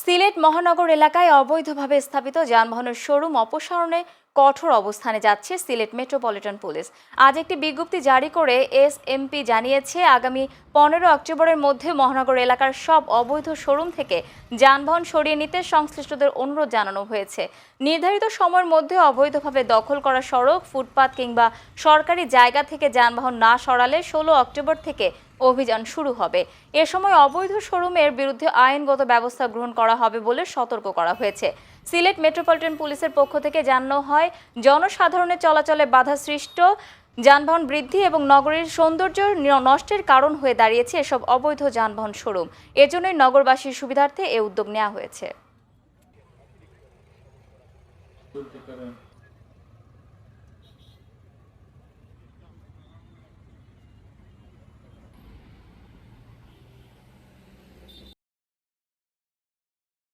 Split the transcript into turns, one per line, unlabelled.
সিলেট মহানগর এলাকায় অবৈধভাবে স্থাপিত যানবাহনের শোরুম অপসারণে কঠোর অবস্থানে যাচ্ছে সিলেট মেট্রোপলিটন পুলিশ। আজ একটি বিজ্ঞপ্তি জারি করে এসএমপি জানিয়েছে, আগামী পনেরো অক্টোবরের মধ্যে মহানগর এলাকার সব অবৈধ শোরুম থেকে যানবাহন সরিয়ে নিতে সংশ্লিষ্টদের অনুরোধ জানানো হয়েছে। নির্ধারিত সময়ের মধ্যে অবৈধভাবে দখল করা সড়ক, ফুটপাত কিংবা সরকারি জায়গা থেকে যানবাহন না সরালে ষোলো অক্টোবর থেকে অভিযান শুরু হবে। এ সময় অবৈধ শোরুমের বিরুদ্ধে আইনগত ব্যবস্থা গ্রহণ করা হবে বলে সতর্ক করা হয়েছে। সিলেট মেট্রোপলিটন পুলিশের পক্ষ থেকে জানানো হয় জনসাধারণের চলাচলে বাধা সৃষ্ট যানবাহন বৃদ্ধি এবং নগরের সৌন্দর্য নষ্টের কারণ হয়ে দাঁড়িয়েছে এসব অবৈধ যানবাহন শোরুম। এজন্যই নগরবাসীর সুবিধার্থে এ উদ্যোগ নেওয়া হয়েছে।